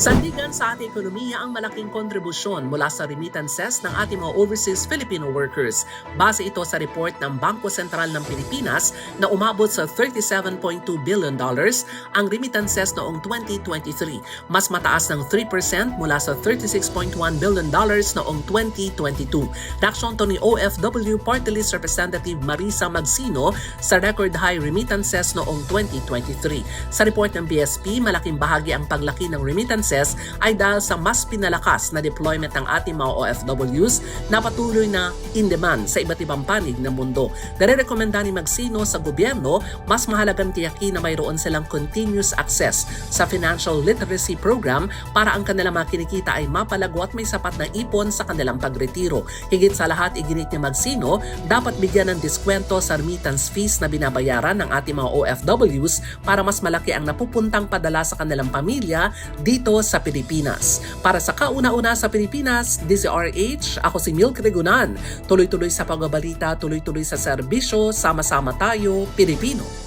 Sandigan sa ating ekonomiya ang malaking kontribusyon mula sa remittances ng ating mga overseas Filipino workers. Base ito sa report ng Bangko Sentral ng Pilipinas na umabot sa 37.2 billion dollars ang remittances noong 2023, mas mataas ng 3% mula sa 36.1 billion dollars noong 2022. Reaksyon to ni OFW Party List Representative Marisa Magsino sa record high remittances noong 2023. Sa report ng BSP, malaking bahagi ang paglaki ng remittances ay dahil sa mas pinalakas na deployment ng ating mga OFWs na patuloy na in demand sa iba't ibang panig ng mundo. Nare-rekomenda ni Magsino sa gobyerno, mas mahalagang tiyakin na mayroon silang continuous access sa financial literacy program para ang kanilang mga kinikita ay mapalago at may sapat na ipon sa kanilang pagretiro. Higit sa lahat, iginit ni Magsino, dapat bigyan ng diskwento sa remittance fees na binabayaran ng ating mga OFWs para mas malaki ang napupuntang padala sa kanilang pamilya dito sa Pilipinas. Para sa kauna-una sa Pilipinas, DZRH, ako si Milk Regunan. Tuloy-tuloy sa pagbabalita, tuloy-tuloy sa serbisyo, sama-sama tayo, Pilipino.